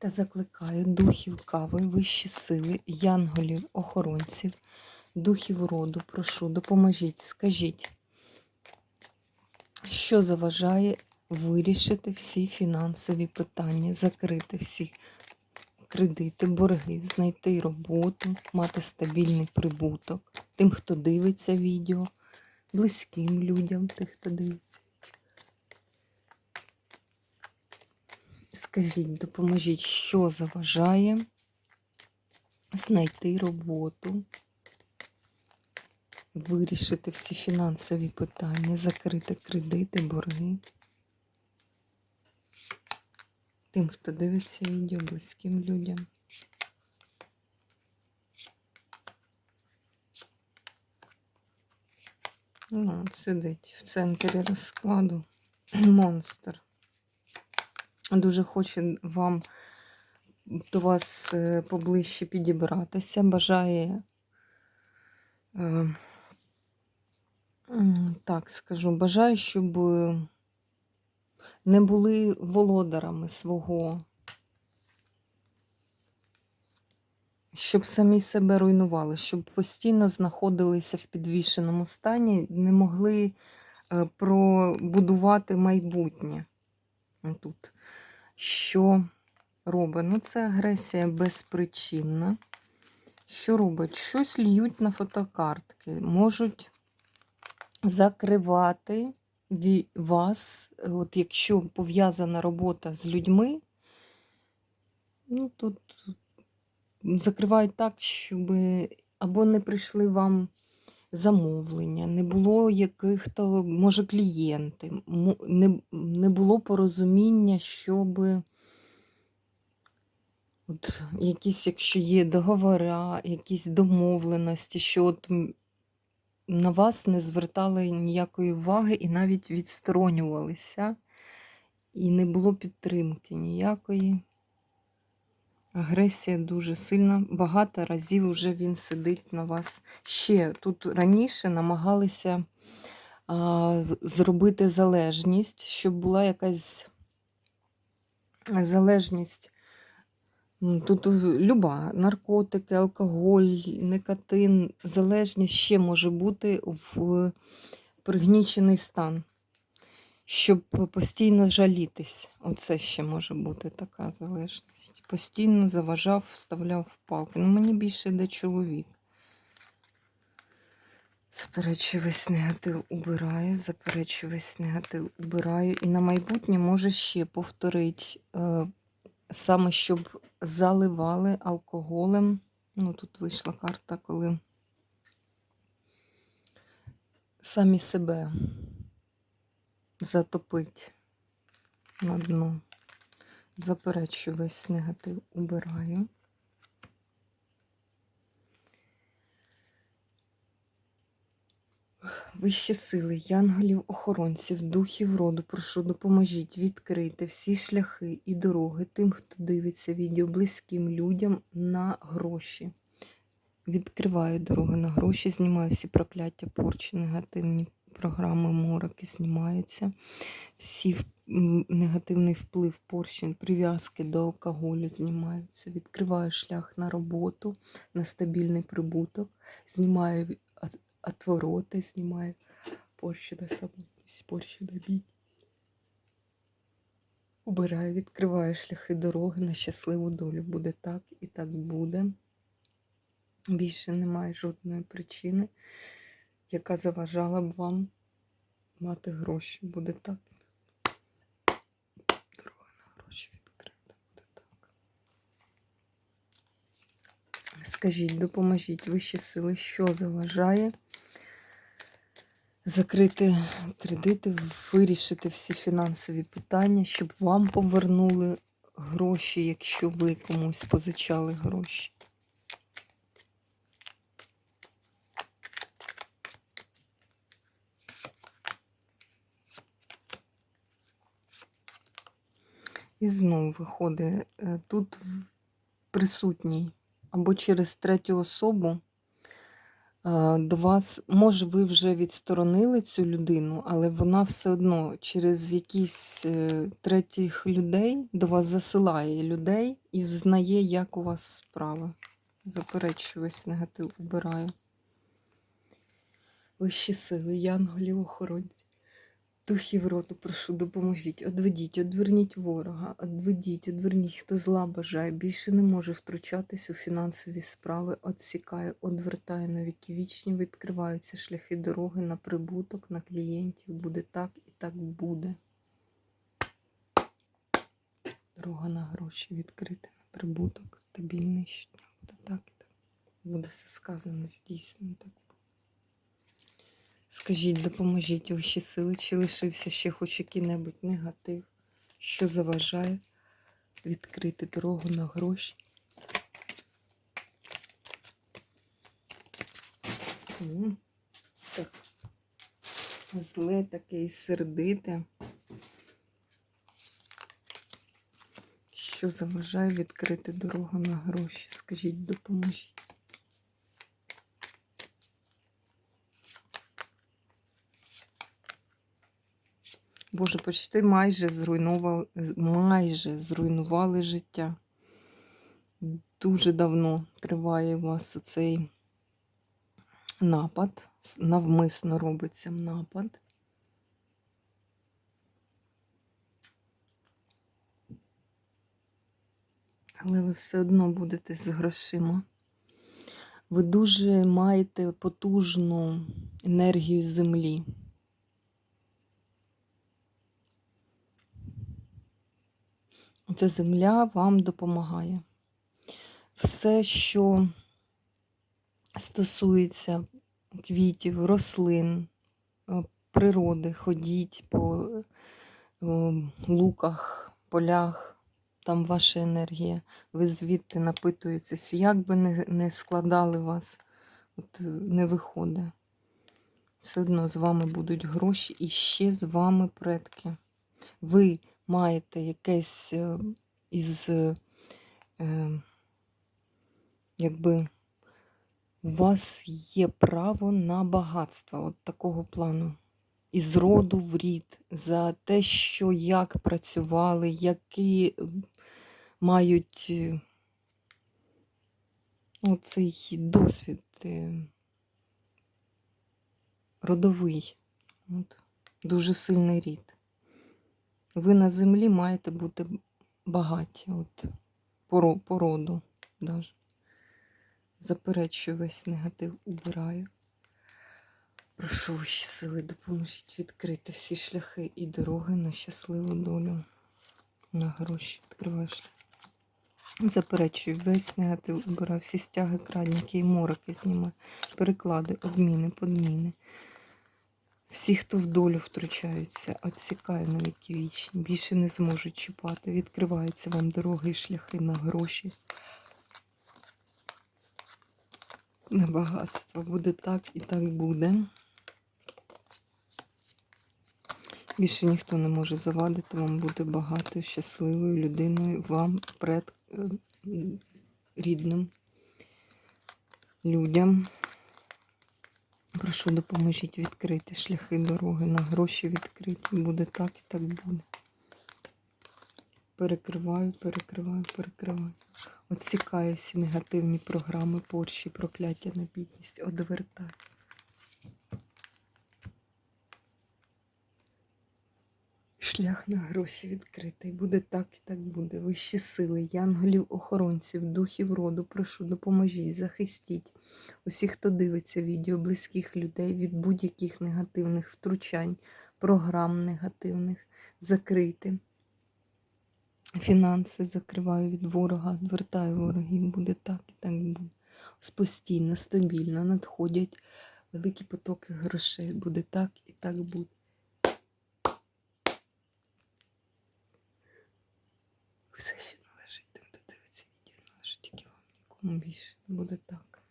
Та закликаю духів кави, вищі сили, янголів, охоронців, духів роду, прошу, допоможіть, скажіть, що заважає вирішити всі фінансові питання, закрити всі кредити, борги, знайти роботу, мати стабільний прибуток тим, хто дивиться відео, близьким людям, тих, хто дивиться. Скажіть, допоможіть, що заважає знайти роботу, вирішити всі фінансові питання, закрити кредити, борги. Тим, хто дивиться відео, близьким людям. Ну, сидить в центрі розкладу монстр дуже хоче вам до вас е, поближче підібратися, бажає, е, так скажу, бажаю, щоб не були володарами свого, щоб самі себе руйнували, щоб постійно знаходилися в підвішеному стані, не могли е, пробудувати майбутнє. Тут що робить? Ну, це агресія безпричинна. Що робить? Щось льють на фотокартки, можуть закривати вас, от якщо пов'язана робота з людьми, ну тут закривають так, щоб або не прийшли вам замовлення, не було яких-то, може, клієнти, не не було порозуміння, щоб от якісь, якщо є договори, якісь домовленості, що от на вас не звертали ніякої уваги і навіть відсторонювалися, і не було підтримки ніякої. Агресія дуже сильна. Багато разів вже він сидить на вас. Ще тут раніше намагалися а, зробити залежність, щоб була якась залежність. Тут люба, наркотики, алкоголь, никотин, залежність ще може бути в пригнічений стан щоб постійно жалітись. Оце ще може бути така залежність. Постійно заважав, вставляв в палки. Ну, мені більше йде чоловік. Заперечую весь негатив убираю, заперечую весь негатив убираю. І на майбутнє може ще повторити, е, саме щоб заливали алкоголем. Ну, тут вийшла карта, коли самі себе затопить на дно. Заперечую весь негатив убираю. Вищі сили, янголів, охоронців, духів роду, прошу, допоможіть відкрити всі шляхи і дороги тим, хто дивиться відео близьким людям на гроші. Відкриваю дороги на гроші, знімаю всі прокляття, порчі, негативні програми мороки знімаються, всі негативний вплив порщин, прив'язки до алкоголю знімаються. Відкриваю шлях на роботу, на стабільний прибуток, знімаю отвороти, знімаю порщі на самотність, порщі на бій. Убираю, відкриваю шляхи дороги на щасливу долю. Буде так і так буде. Більше немає жодної причини яка заважала б вам мати гроші. Буде так. Дорога на гроші відкрита. Буде так. Скажіть, допоможіть вищі сили, що заважає закрити кредити, вирішити всі фінансові питання, щоб вам повернули гроші, якщо ви комусь позичали гроші. І знову виходить, е, тут присутній або через третю особу е, до вас, може, ви вже відсторонили цю людину, але вона все одно через якісь е, третіх людей до вас засилає людей і взнає, як у вас справи. Заперечую весь негатив убираю. Вищі сили, янголів, охоронці. Духів роду, прошу, допоможіть, одведіть, одверніть ворога, одведіть, одверніть, хто зла бажає, більше не може втручатись у фінансові справи, отсікає, одвертає на віки вічні, відкриваються шляхи дороги на прибуток, на клієнтів. Буде так і так буде. Дорога на гроші відкрита, на прибуток, стабільний щодня. Буде так і так. Буде все сказано, здійснено так. Скажіть, допоможіть вищі сили, чи лишився ще хоч який-небудь негатив, що заважає відкрити дорогу на гроші. Так. Зле таке і сердите. Що заважає відкрити дорогу на гроші? Скажіть, допоможіть. Боже, почти майже зруйнували, майже зруйнували життя. Дуже давно триває у вас цей напад. Навмисно робиться напад. Але ви все одно будете з грошима. Ви дуже маєте потужну енергію землі. Ця земля вам допомагає. Все, що стосується квітів, рослин, е, природи, ходіть по е, луках, полях, там ваша енергія, ви звідти напитуєтеся. Як би не, не складали вас, от, е, не виходить. Все одно з вами будуть гроші і ще з вами предки. Ви маєте якесь е, із, е, е, якби у вас є право на багатство от такого плану. Із роду в рід, за те, що як працювали, які мають е, ну, досвід родовий. От, дуже сильний рід. Ви на землі маєте бути багаті, от, по, ро- по роду даже. Заперечую весь негатив, убираю. Прошу вищі сили, допоможіть відкрити всі шляхи і дороги на щасливу долю, на гроші. Відкриваю шлях. Заперечую весь негатив, убираю всі стяги, крадники і мороки знімаю, переклади, обміни, подміни. Всі, хто в долю втручаються, відсікаю на віки вічні, більше не зможуть чіпати. Відкриваються вам дороги і шляхи на гроші. На багатство. Буде так і так буде. Більше ніхто не може завадити вам бути багатою, щасливою людиною, вам, пред е, рідним людям. Прошу, допоможіть відкрити шляхи дороги на гроші відкриті. Буде так і так буде. Перекриваю, перекриваю, перекриваю. Отсікаю всі негативні програми, порші, прокляття на бідність. Одвертаю. Шлях на гроші відкритий. Буде так і так буде. Вищі сили, янголів, охоронців, духів роду, прошу, допоможіть, захистіть усіх, хто дивиться відео, близьких людей від будь-яких негативних втручань, програм негативних, закрити. Фінанси закриваю від ворога, відвертаю ворогів, буде так і так буде. Постійно, стабільно надходять великі потоки грошей. Буде так і так буде. Все, що Більше буде так.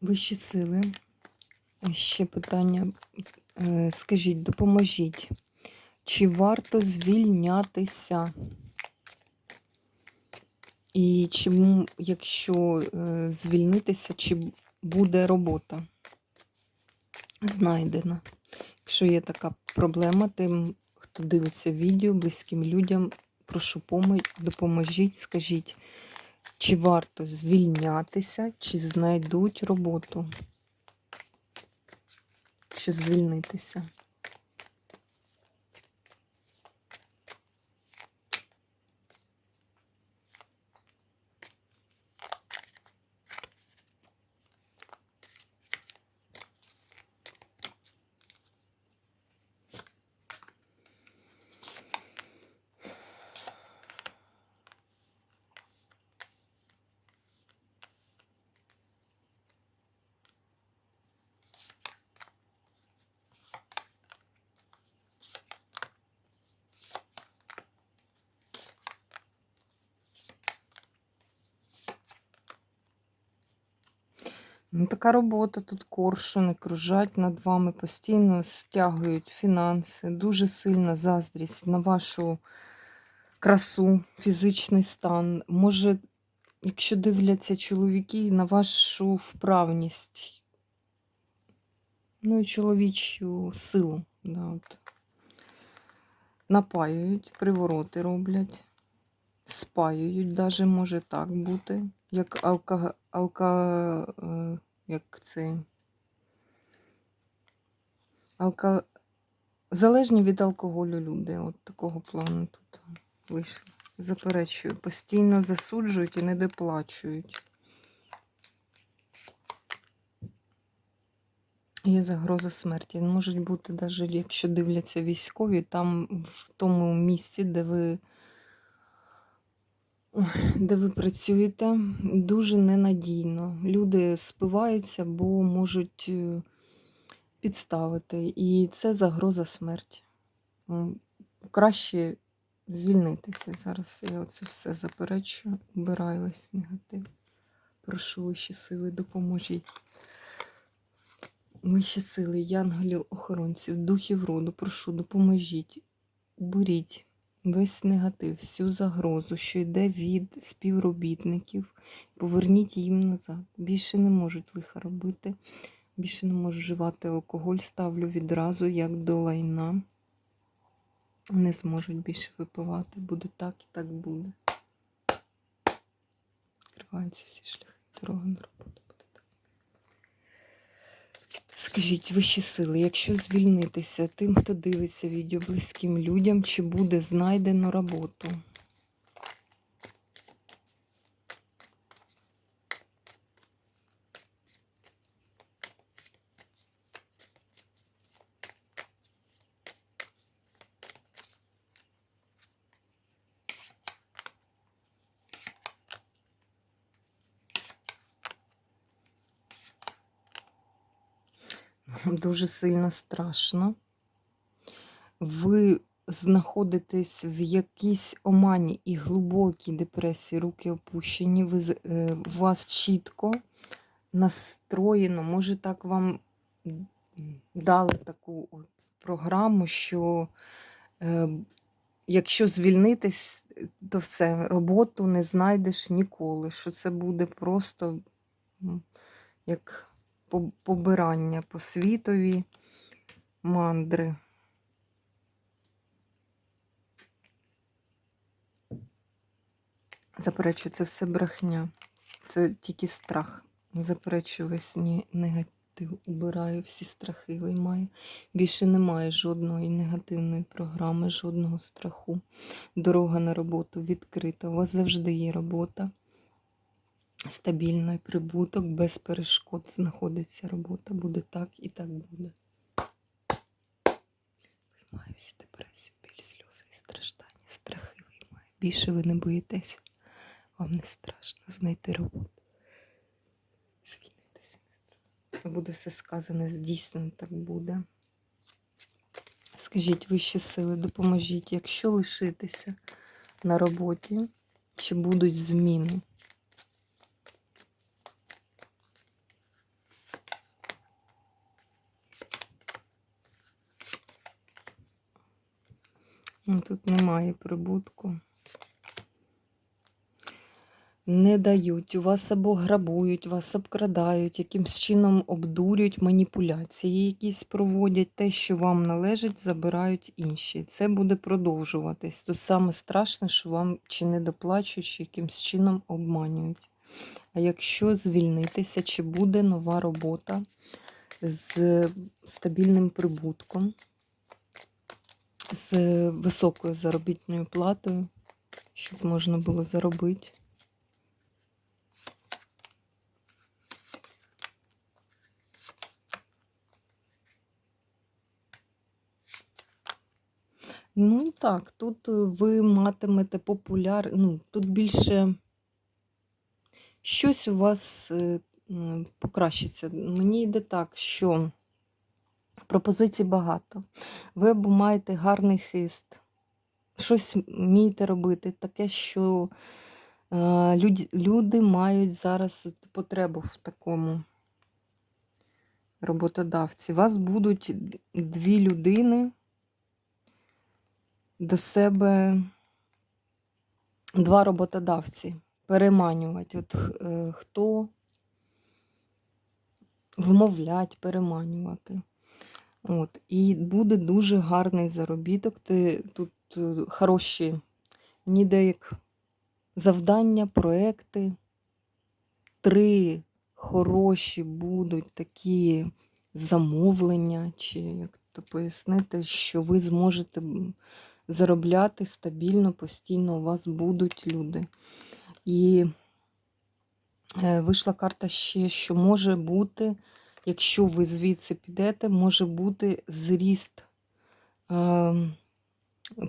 Вищі сили. Ще питання. Е, Скажіть, допоможіть. Чи варто звільнятися? І чому, якщо е, звільнитися, чи буде робота знайдена? Якщо є така проблема, тим, хто дивиться відео, близьким людям, прошу допоможіть, скажіть, чи варто звільнятися, чи знайдуть роботу? Що звільнитися? Ну, така робота, тут коршуни кружать над вами, постійно стягують фінанси, дуже сильна заздрість на вашу красу, фізичний стан. Може, якщо дивляться чоловіки, на вашу вправність, ну і чоловічу силу. Да, от. Напаюють, привороти роблять, спаюють, даже може так бути, як алка, алка, як це, алка, залежні від алкоголю люди, от такого плану тут вийшло. Заперечую, постійно засуджують і не доплачують. Є загроза смерті. Можуть бути, навіть якщо дивляться військові, там в тому місці, де ви, де ви працюєте, дуже ненадійно. Люди спиваються, бо можуть е, підставити. І це загроза смерті. Краще звільнитися. Зараз я оце все заперечую, убираю весь негатив. Прошу вищі сили, допоможіть. Вищі сили, янголів, охоронців, духів роду, прошу, допоможіть. Уберіть весь негатив, всю загрозу, що йде від співробітників. Поверніть їм назад. Більше не можуть лиха робити, більше не можуть вживати алкоголь, ставлю відразу, як до лайна. Не зможуть більше випивати. Буде так і так буде. Відкриваються всі шляхи, дороги на роботу. Скажіть, вищі сили, якщо звільнитися тим, хто дивиться відео близьким людям, чи буде знайдено роботу? Дуже сильно страшно. Ви знаходитесь в якійсь омані і глибокій депресії, руки опущені, ви, е, у вас чітко настроєно, може так вам дали таку програму, що е, якщо звільнитись, то все, роботу не знайдеш ніколи, що це буде просто як побирання по світові мандри. Заперечую, це все брехня. Це тільки страх. Заперечую весь негатив. Убираю всі страхи, виймаю. Більше немає жодної негативної програми, жодного страху. Дорога на роботу відкрита. У вас завжди є робота. Стабільний прибуток, без перешкод знаходиться робота. Буде так і так буде. Виймаю всі депресію, біль, сльози і страждання, страхи виймаю. Більше ви не боїтеся. Вам не страшно знайти роботу. Звільнитися не страшно. Буде все сказане, здійснено так буде. Скажіть вищі сили, допоможіть, якщо лишитися на роботі, чи будуть зміни? Тут немає прибутку. Не дають, вас або грабують, вас обкрадають, якимсь чином обдурюють, маніпуляції якісь проводять, те, що вам належить, забирають інші. Це буде продовжуватись. То саме страшне, що вам чи не доплачують, чи якимсь чином обманюють. А якщо звільнитися, чи буде нова робота з стабільним прибутком, з високою заробітною платою, щоб можна було заробити. Ну так, тут е, ви матимете популяр... ну, тут більше щось у вас е, покращиться. Мені йде так, що пропозицій багато. Ви або маєте гарний хист, щось вмієте робити, таке, що е, люди, люди мають зараз потребу в такому роботодавці. Вас будуть дві людини до себе два роботодавці переманювати. От е, хто вмовлять, переманювати. От. І буде дуже гарний заробіток. Ти, тут е, хороші ніде як завдання, проекти. Три хороші будуть такі замовлення, чи як то пояснити, що ви зможете заробляти стабільно, постійно у вас будуть люди. І е, вийшла карта ще, що може бути, якщо ви звідси підете, може бути зріст е,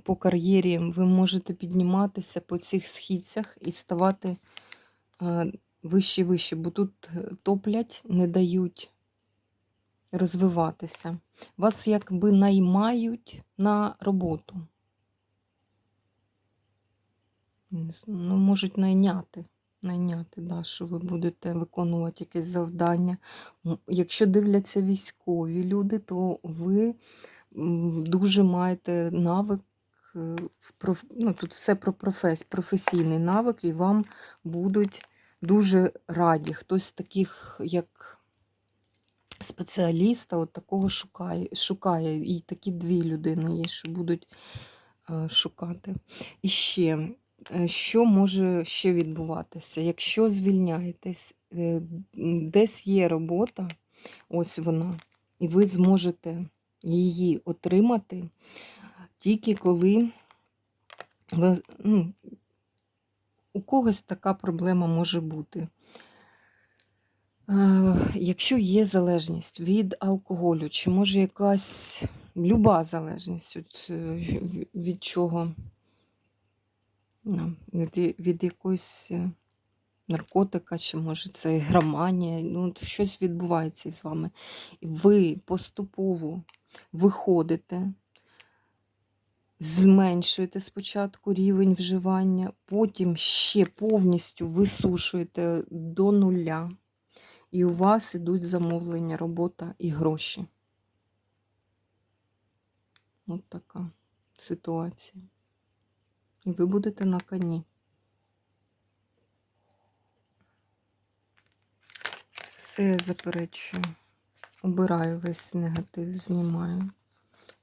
по кар'єрі. Ви можете підніматися по цих східцях і ставати е, вище вище, бо тут е, топлять, не дають розвиватися. Вас якби наймають на роботу. Ну, можуть найняти. Найняти, да, що ви будете виконувати якесь завдання. Якщо дивляться військові люди, то ви дуже маєте навик. е, в ну, тут все про профес... професійний навик, і вам будуть дуже раді. Хтось таких, як спеціаліста, от такого шукає, шукає. І такі дві людини є, що будуть е, шукати. І ще, що може ще відбуватися? Якщо звільняєтесь, е, десь є робота, ось вона, і ви зможете її отримати тільки коли ви, ну, у когось така проблема може бути. Е, Якщо є залежність від алкоголю, чи може якась люба залежність е, від чого? Від, якоїсь е, наркотика, чи може це громанія, ну, щось відбувається з вами. Ви поступово виходите, зменшуєте спочатку рівень вживання, потім ще повністю висушуєте до нуля. І у вас ідуть замовлення, робота і гроші. От така ситуація. І ви будете на коні. Все я заперечую. Убираю весь негатив, знімаю.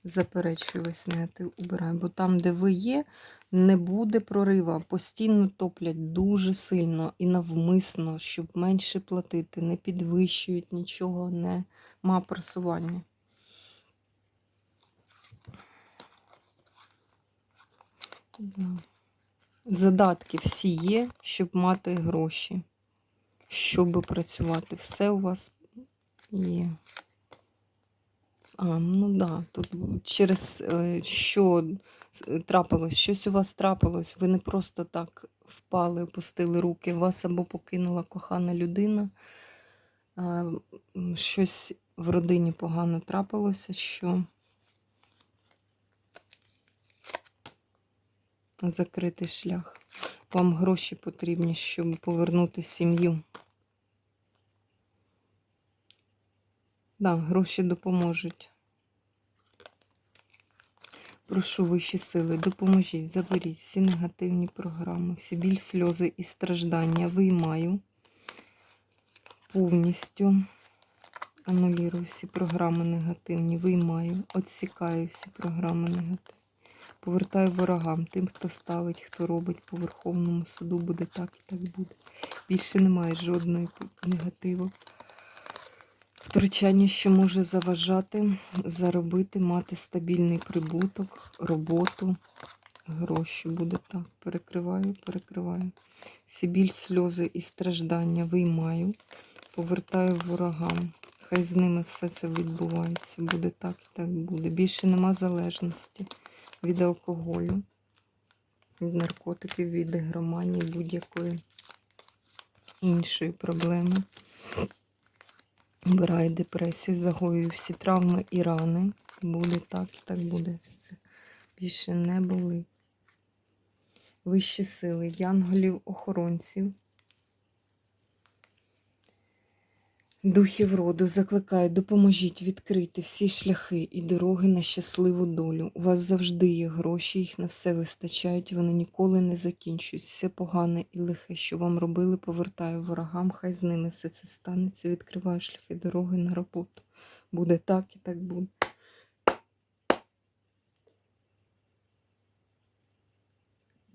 Заперечую весь негатив, убираю. Бо там, де ви є, не буде прорива. Постійно топлять дуже сильно і навмисно, щоб менше платити, не підвищують нічого, нема просування. Да. Задатки всі є, щоб мати гроші, щоб працювати. Все у вас є. А, ну да, тут через е, що трапилось, щось у вас трапилось, ви не просто так впали, опустили руки, вас або покинула кохана людина, щось в родині погано трапилося, що закритий шлях. Вам гроші потрібні, щоб повернути сім'ю. Да, гроші допоможуть. Прошу вищі сили, допоможіть, заберіть всі негативні програми, всі біль, сльози і страждання виймаю повністю. Анулірую всі програми негативні, виймаю, відсікаю всі програми негативні. Повертаю ворогам, тим, хто ставить, хто робить по Верховному суду, буде так і так буде. Більше немає жодної негативу. Втручання, що може заважати, заробити, мати стабільний прибуток, роботу, гроші буде так. Перекриваю, перекриваю. Всі біль, сльози і страждання виймаю, повертаю ворогам. Хай з ними все це відбувається. Буде так і так буде. Більше нема залежності від алкоголю, від наркотиків, від ігроманії, будь-якої іншої проблеми. Вбираю депресію, загоюю всі травми і рани. Буде так так буде все. Більше не були. Вищі сили, янголів, охоронців. Духів роду закликаю, допоможіть відкрити всі шляхи і дороги на щасливу долю. У вас завжди є гроші, їх на все вистачають, вони ніколи не закінчують. Все погане і лихе, що вам робили, повертаю ворогам, хай з ними все це станеться. Відкриваю шляхи дороги на роботу. Буде так і так буде.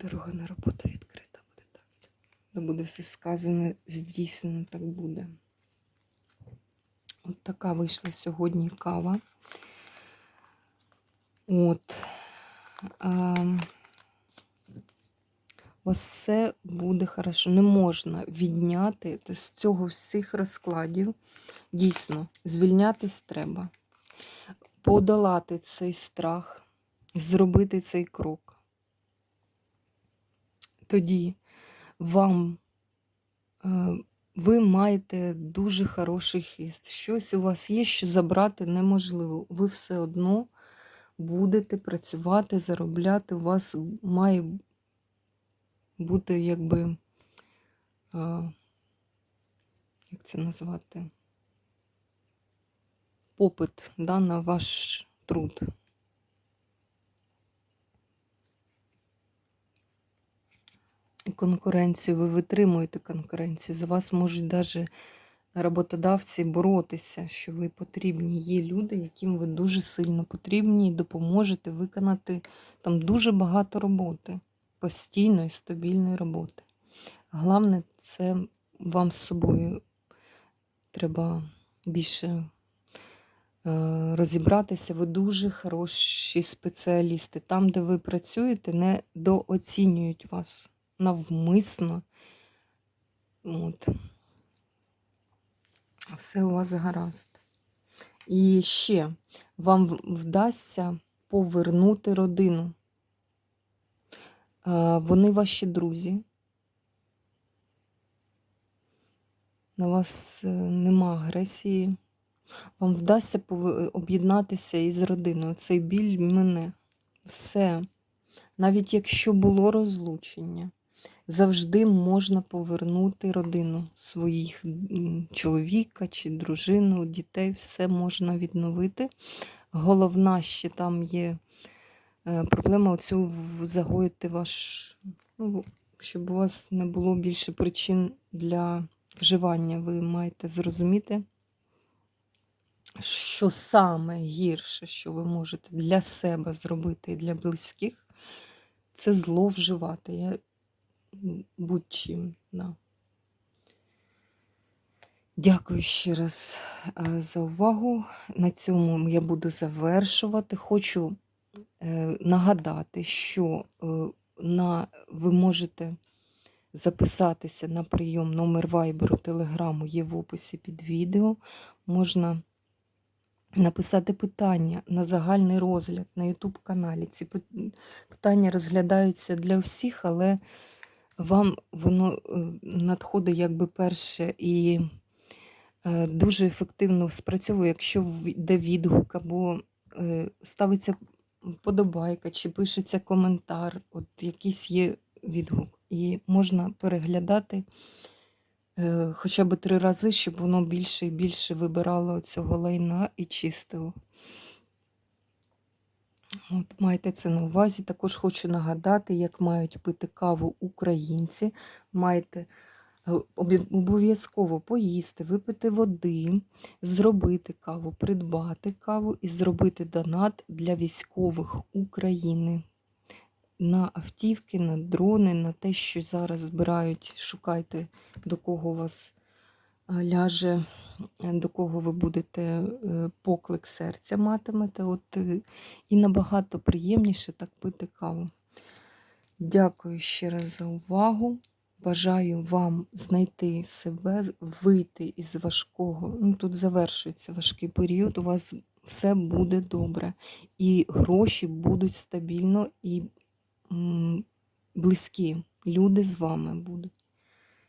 Дорога на роботу відкрита буде так. Де буде все сказане, здійснено, так буде. От така вийшла сьогодні кава. От. А, вас все буде хорошо. Не можна відняти з цього всіх розкладів. Дійсно, звільнятись треба. Подолати цей страх, зробити цей крок. Тоді вам. Ви маєте дуже хороший хист. Щось у вас є, що забрати неможливо. Ви все одно будете працювати, заробляти. У вас має бути, якби, як це назвати, попит да, на ваш труд. Конкуренцію, ви витримуєте конкуренцію. За вас можуть навіть роботодавці боротися, що ви потрібні. Є люди, яким ви дуже сильно потрібні і допоможете виконати там дуже багато роботи, постійної, стабільної роботи. Головне, це вам з собою треба більше е, розібратися. Ви дуже хороші спеціалісти. Там, де ви працюєте, не дооцінюють вас навмисно. От. Все у вас гаразд. І ще вам вдасться повернути родину. Вони ваші друзі. На вас е, нема агресії. Вам вдасться об'єднатися із родиною. Цей біль мене. Все. Навіть якщо було розлучення, завжди можна повернути родину своїх чоловіка чи дружину, дітей, все можна відновити. Головна ще там є е, проблема оцю загоїти ваш, ну, щоб у вас не було більше причин для вживання. Ви маєте зрозуміти, що саме гірше, що ви можете для себе зробити і для близьких, це зловживати. Я будь-чим. Да. Дякую ще раз за увагу. На цьому я буду завершувати. Хочу е, нагадати, що е, на, ви можете записатися на прийом номер вайберу телеграму є в описі під відео. Можна написати питання на загальний розгляд на YouTube каналі. Ці питання розглядаються для всіх, але вам воно е, надходить якби перше і е, дуже ефективно спрацьовує, якщо йде відгук або е, ставиться подобайка, чи пишеться коментар, от якийсь є відгук. І можна переглядати хоча б три рази, щоб воно більше і більше вибирало цього лайна і чистило. От, майте це на увазі. Також хочу нагадати, як мають пити каву українці. Маєте е, обов'язково поїсти, випити води, зробити каву, придбати каву і зробити донат для військових України. На автівки, на дрони, на те, що зараз збирають, шукайте, до кого вас ляже, е, до кого ви будете е, поклик серця матимете. От, е, і набагато приємніше так пити каву. Дякую ще раз за увагу. Бажаю вам знайти себе, вийти із важкого. Ну, тут завершується важкий період. У вас все буде добре. І гроші будуть стабільно і близькі. Люди з вами будуть.